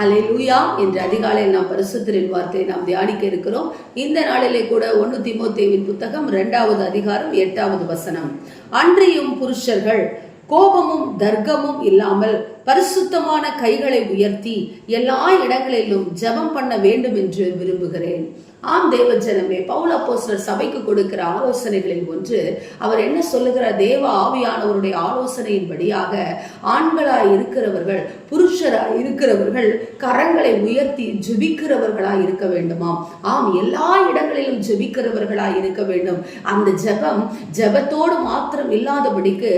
ஹலே லூயா என்ற அதிகாலையில் நாம் பரிசுத்தரின் வார்த்தையை நாம் தியானிக்க இருக்கிறோம். இந்த நாளிலே கூட ஒன்னு திமுத்தேவின் புத்தகம் இரண்டாவது அதிகாரம் எட்டாவது வசனம். அன்றியும் புருஷர்கள் கோபமும் தர்க்கமும் இல்லாமல் பரிசுத்தமான கைகளை உயர்த்தி எல்லா இடங்களிலும் ஜெபம் பண்ண வேண்டும் என்று விரும்புகிறேன். ஆம் தேவ ஜனமே பவுல் அப்போஸ்தலர் சபைக்கு கொடுக்கிற ஆலோசனைகளில் ஒன்று அவர் என்ன சொல்லுகிறார் தேவ ஆவியானவருடைய ஆலோசனையின்படியாக ஆண்களாய் இருக்கிறவர்கள் புருஷராய் இருக்கிறவர்கள் கரங்களை உயர்த்தி ஜெபிக்கிறவர்களாய் இருக்க வேண்டுமாம். ஆம் எல்லா இடங்களிலும் ஜெபிக்கிறவர்களாய் இருக்க வேண்டும். அந்த ஜெபம் ஜெபத்தோடு மாத்திரம் இல்லாதபடிக்கு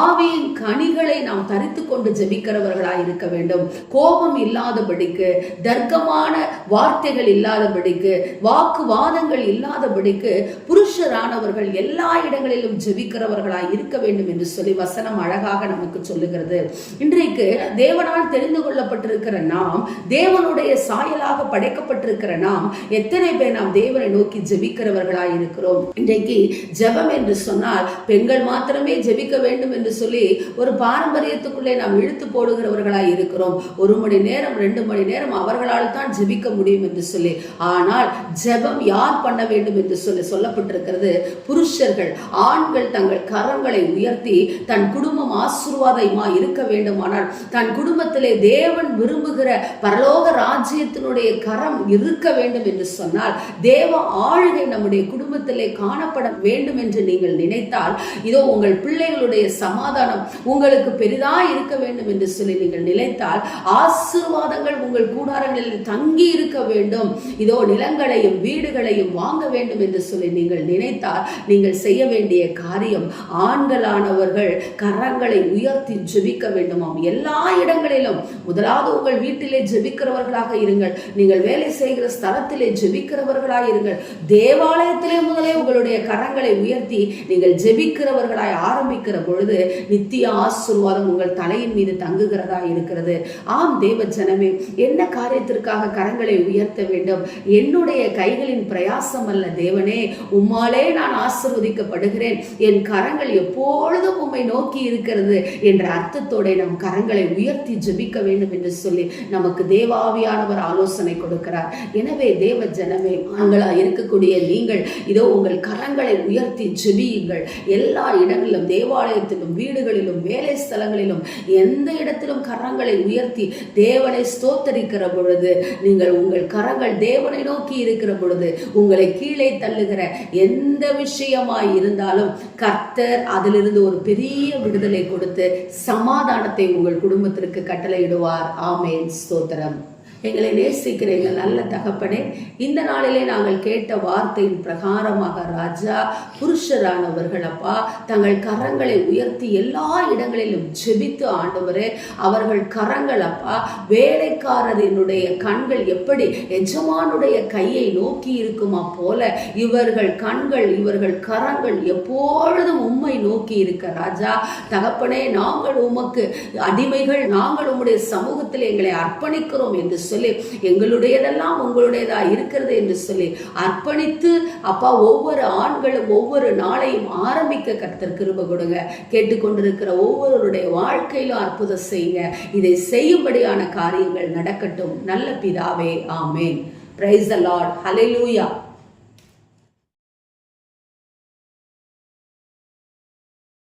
ஆவியின் கனிகளை நாம் தரித்து கொண்டு ஜெபிக்கிறவர்களாய் இருக்க வேண்டும். கோபம் இல்லாதபடிக்கு தர்க்கமான வார்த்தைகள் இல்லாதபடிக்கு வாக்குவாதங்கள் இல்லாதபடிக்கு புருஷரானவர்கள் எல்லா இடங்களிலும் ஜெபிக்கிறவர்களாய் இருக்க வேண்டும் என்று சொல்லி வசனம் அழகாக நமக்கு சொல்லுகிறது. இன்றைக்கு தேவனால் தெரிந்து கொள்ளப்பட்டிருக்கிற நாம் தேவனுடைய சாயலாக படைக்கப்பட்டிருக்கிற நாம் எத்தனை பேர் நாம் தேவனை நோக்கி ஜெபிக்கிறவர்களாய் இருக்கிறோம்? இன்றைக்கு ஜெபம் என்று சொன்னால் பெண்கள் மாத்திரமே ஜெபிக்க வேண்டும் என்று சொல்லி ஒரு பாரம்பரியத்துக்குள்ளே நாம் இழுத்து போடுகிறவர்களாய் இருக்கிறோம். ஒரு மணி நேரம் ரெண்டு மணி நேரம் அவர்களால் தான் ஜெபிக்க முடியும் என்று சொல்லி. ஆனால் ஜெபம் யார் பண்ண வேண்டும் என்று சொல்லி சொல்லப்பட்டிருக்கிறது. புருஷர்கள் ஆண்கள் தங்கள் கரங்களை உயர்த்தி தன் குடும்பம் ஆசீர்வாதமா இருக்க வேண்டுமானால் தன் குடும்பத்திலே தேவன் விரும்புகிற பரலோக ராஜ்யத்தினுடைய கரம் இருக்க வேண்டும் என்று சொன்னால் தேவ ஆளுகை நம்முடைய குடும்பத்திலே காணப்பட வேண்டும் என்று நீங்கள் நினைத்தால் இதோ உங்கள் பிள்ளைகளுடைய சமாதானம் உங்களுக்கு பெரிதா இருக்க வேண்டும் என்று சொல்லி நீங்கள் நினைத்தால் ஆசீர்வாதங்கள் உங்கள் கூடாரங்களில் தங்கி இருக்க வேண்டும். இதோ நிலங்களை நிலங்களையும் வீடுகளையும் வாங்க வேண்டும் என்று சொல்லி நீங்கள் நினைத்தால் நீங்கள் செய்ய வேண்டிய காரியம் ஆண்களானவர்கள் கரங்களை உயர்த்தி ஜெபிக்க வேண்டுமாம். எல்லா இடங்களிலும் முதலாவது உங்கள் வீட்டிலே ஜெபிக்கிறவர்களாக இருங்கள். நீங்கள் வேலை செய்கிற ஸ்தலத்திலே ஜெபிக்கிறவர்களாக இருங்கள். தேவாலயத்திலே முதலே உங்களுடைய கரங்களை உயர்த்தி நீங்கள் ஜெபிக்கிறவர்களாய் ஆரம்பிக்கிற பொழுது நித்திய ஆசிர்வாதம் உங்கள் தலையின் மீது தங்குகிறதா இருக்கிறது. ஆம் தேவ ஜனமே என்ன காரியத்திற்காக கரங்களை உயர்த்த வேண்டும்? என்னுடைய கைகளின் பிரயாசம் அல்ல தேவனே உம்மாலே நான் ஆசிர்வதிக்கப்படுகிறேன். என் கரங்கள் எப்பொழுதும் உம்மை நோக்கி இருக்கிறது என்ற அர்த்தத்தோட நம் கரங்களை உயர்த்தி ஜெபிக்க வேண்டும் என்று சொல்லி நமக்கு தேவாவியானவர் ஆலோசனை கொடுக்கிறார். எனவே தேவ ஜனமே ஆண்களா இருக்கக்கூடிய நீங்கள் இதோ உங்கள் கரங்களை உயர்த்தி ஜெபியுங்கள். எல்லா இடங்களிலும் தேவாலயத்திலும் வீடுகளிலும் வேலை ஸ்தலங்களிலும் எந்த இடத்திலும் கரங்களை உயர்த்தி தேவனை ஸ்தோத்தரிக்கிற பொழுது நீங்கள் உங்கள் கரங்கள் தேவனை நோக்கி இருக்கிற பொழுது உங்களை கீழே தள்ளுகிற எந்த விஷயமாய் இருந்தாலும் கர்த்தர் அதிலிருந்து ஒரு பெரிய விடுதலை கொடுத்து சமாதானத்தை உங்கள் குடும்பத்திற்கு கட்டளையிடுவார். ஆமேன். ஸ்தோத்திரம். எங்களை நேசிக்கிற எங்கள் நல்ல தகப்பனே இந்த நாளிலே நாங்கள் கேட்ட வார்த்தையின் பிரகாரமாக ராஜா புருஷரானவர்கள் அப்பா தங்கள் கரங்களை உயர்த்தி எல்லா இடங்களிலும் ஜெபித்து ஆண்டவரே அவர்கள் கரங்கள் அப்பா வேலைக்காரரினுடைய கண்கள் எப்படி எஜமானுடைய கையை நோக்கி இருக்குமா போல இவர்கள் கண்கள் இவர்கள் கரங்கள் எப்பொழுதும் உம்மை நோக்கி இருக்க ராஜா தகப்பனே நாங்கள் உமக்கு அடிமைகள் நாங்கள் உம்முடைய சமூகத்தில் எங்களை அர்ப்பணிக்கிறோம் என்று சொல்லி எங்களுடையதெல்லாம் உங்களுடையதா இருக்கிறது என்று சொல்லி அர்ப்பணித்து அப்பா ஒவ்வொரு ஆண்களும் ஒவ்வொரு நாளையும் ஆரம்பிக்க கர்த்தர் கிருப கொடுங்க. கேட்டுக்கொண்டிருக்கிற ஒவ்வொருவருடைய வாழ்க்கையிலும் அற்புதம் செய்யுங்க. இதை செய்யும்படியான காரியங்கள் நடக்கட்டும். நல்ல பிதாவே ஆமேன். Praise the lord hallelujah